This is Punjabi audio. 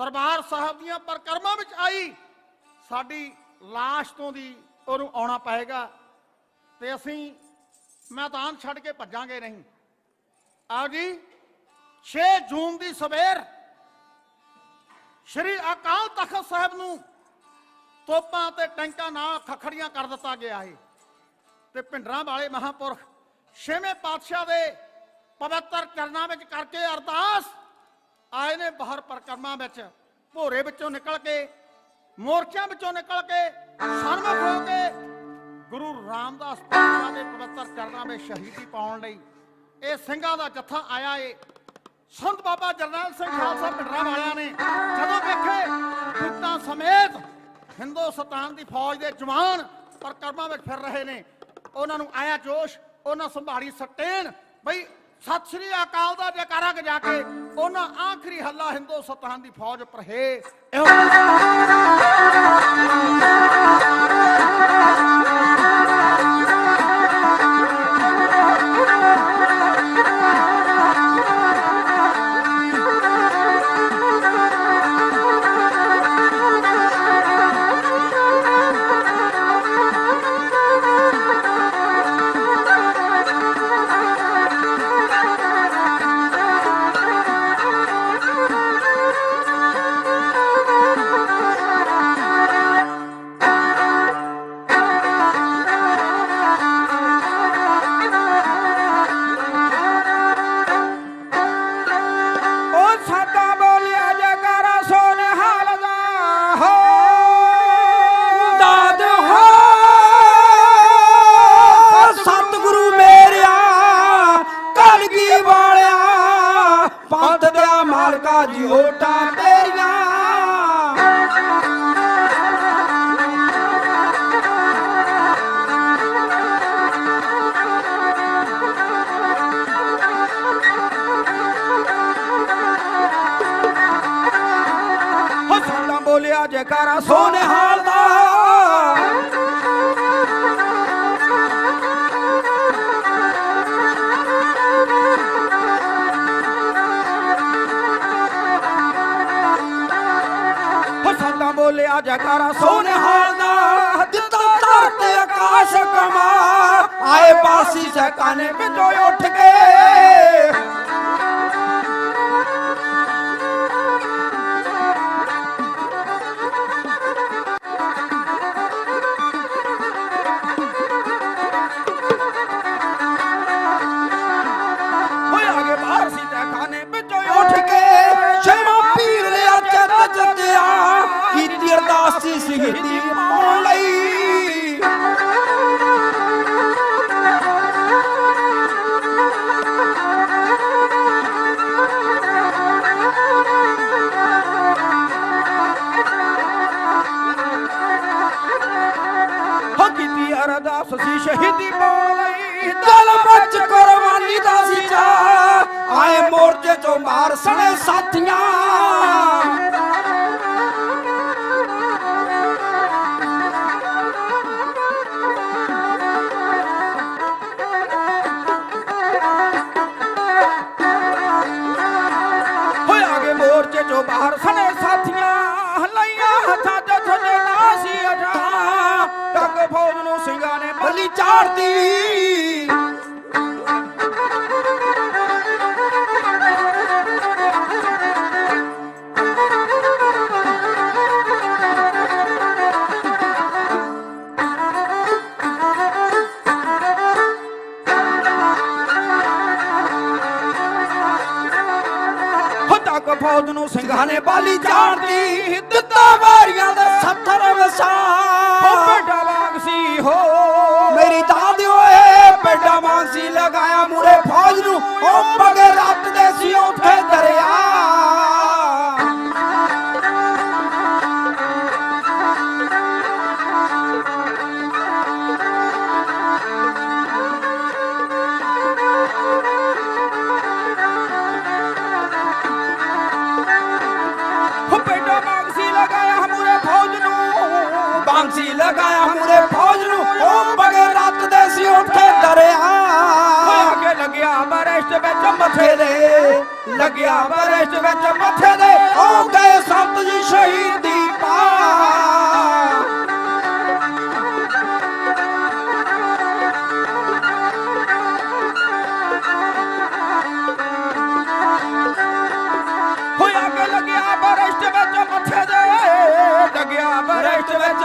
ਦਰਬਾਰ ਸਾਹਿਬ ਦੀਆਂ ਪਰਕਰਮਾਂ ਵਿੱਚ ਆਈ, ਸਾਡੀ ਲਾਸ਼ ਤੋਂ ਦੀ ਉਹਨੂੰ ਆਉਣਾ ਪਏਗਾ ਤੇ ਅਸੀਂ ਮੈਦਾਨ ਛੱਡ ਕੇ ਭੱਜਾਂਗੇ ਨਹੀਂ। ਆਓ ਜੀ 6 ਜੂਨ ਦੀ ਸਵੇਰ ਸ਼੍ਰੀ ਅਕਾਲ ਤਖਤ ਸਾਹਿਬ ਨੂੰ ਤੋਪਾਂ ਤੇ ਟੈਂਕਾਂ ਨਾਲ ਖਖੜੀਆਂ ਕਰ ਦਿੱਤਾ ਗਿਆ ਹੈ ਤੇ ਭਿੰਡਰਾਂ ਵਾਲੇ ਮਹਾਪੁਰਖ ਛੇਵੇਂ ਪਾਤਸ਼ਾਹ ਦੇ ਪਵਿੱਤਰ ਚਰਨਾਂ ਵਿੱਚ ਕਰਕੇ ਅਰਦਾਸ ਆਏ ਨੇ ਬਾਹਰ ਪਰਕਰਮਾ ਵਿੱਚ, ਭੋਰੇ ਵਿੱਚੋਂ ਨਿਕਲ ਕੇ, ਮੋਰਚਿਆਂ ਵਿੱਚੋਂ ਨਿਕਲ ਕੇ ਸਨਮੁਖ ਹੋ ਕੇ ਗੁਰੂ ਰਾਮਦਾਸ ਪਾਤਸ਼ਾਹ ਦੇ ਪਵਿੱਤਰ ਚਰਨਾਂ ਵਿੱਚ ਸ਼ਹੀਦੀ ਪਾਉਣ ਲਈ ਇਹ ਸਿੰਘਾਂ ਦਾ ਜੱਥਾ ਆਇਆ ਏ। ਸੰਤ ਬਾਬਾ ਜਰਨੈਲ ਸਿੰਘ ਖਾਲਸਾ ਪਿੰਡਰਾਂ ਵਾਲਿਆਂ ਨੇ ਜਦੋਂ ਵੇਖੇ ਪੁੱਤਾਂ ਸਮੇਤ ਹਿੰਦੁਸਤਾਨ ਦੀ ਫੌਜ ਦੇ ਜਵਾਨ ਪਰਕਰਮਾਂ ਵਿੱਚ ਫਿਰ ਰਹੇ ਨੇ। ਉਹਨਾਂ ਨੂੰ ਆਇਆ ਜੋਸ਼, ਉਹਨਾਂ ਸੰਭਾਲੀ ਸਟੇਨ, ਬਈ ਸਤਿ ਸ੍ਰੀ ਅਕਾਲ ਦਾ ਜੈਕਾਰਾ ਗਜਾ ਕੇ ਉਹਨਾਂ ਆਖਰੀ ਹੱਲਾ ਹਿੰਦੂ ਹਿੰਦੁਸਤਾਨ ਦੀ ਫੌਜ ਪਰਹੇ ਇਹੋ ਬੋਲਿਆ ਜੈਕਾਰਾ ਸੋਨੇ ਹਾਲ ਦਾ। ਹੋ ਸਾਡਾ ਬੋਲਿਆ ਜੈਕਾਰਾ ਸੋਨੇ ਹਾਲ ਦਾ। ਜਿੱਦਾਂ ਧਰਤੇ ਆਕਾਸ਼ ਕਮਾ ਆਏ ਬਾਸੀ ਸਕਾਨੇ ਵਿੱਚੋਂ ਉੱਠ ਕੇ ਅਰਦਾਸ ਸੀ ਸ਼ਹੀਦੀ ਪਾਉਣ ਲਈ ਦਿਲ ਵਿੱਚ ਕੁਰਬਾਨੀ ਦਾ ਸੀ ਚਾ ਆਏ ਮੋਰਚੇ ਚੋਂ ਮਾਰ ਸਣੇ ਸਾਥੀਆਂ। ਸਿੰਘਾਂ ਚਾੜਦੀ। ਤੱਕ ਫੌਜ ਨੂੰ ਸਿੰਘਾਂ ਨੇ ਬਾਲੀ ਜਾਣਦੀ ਦਿੱਤਾ ਵਾਰੀਆਂ ਦਾ ਸੱਥਰ ਵਸਾ। ਫਾਂਸੀ ਲਗਾਇਆ ਹਮਰੇ ਫੌਜ ਨੂੰ। ਉਹ ਬਗੇ ਰਾਤ ਦੇ ਸੀ, ਉੱਠੇ ਦਰਿਆ। ਅੱਗੇ ਲੱਗਿਆ ਬਰਸ਼ਤ ਵਿੱਚ ਮੱਥੇ ਦੇ। ਲੱਗਿਆ ਬਰਸ਼ਤ ਵਿੱਚ ਮੱਥੇ ਦੇ। ਉਹ ਗਏ ਸੰਤ ਜੀ ਸ਼ਹੀਦੀ ਪਾ ਹੋਇਆ ਕਿ ਲੱਗਿਆ ਬਰਸ਼ਤ ਵਿੱਚ ਮੱਥੇ ਦੇ। ਲੱਗਿਆ ਬਰਸ਼ਤ ਵਿੱਚ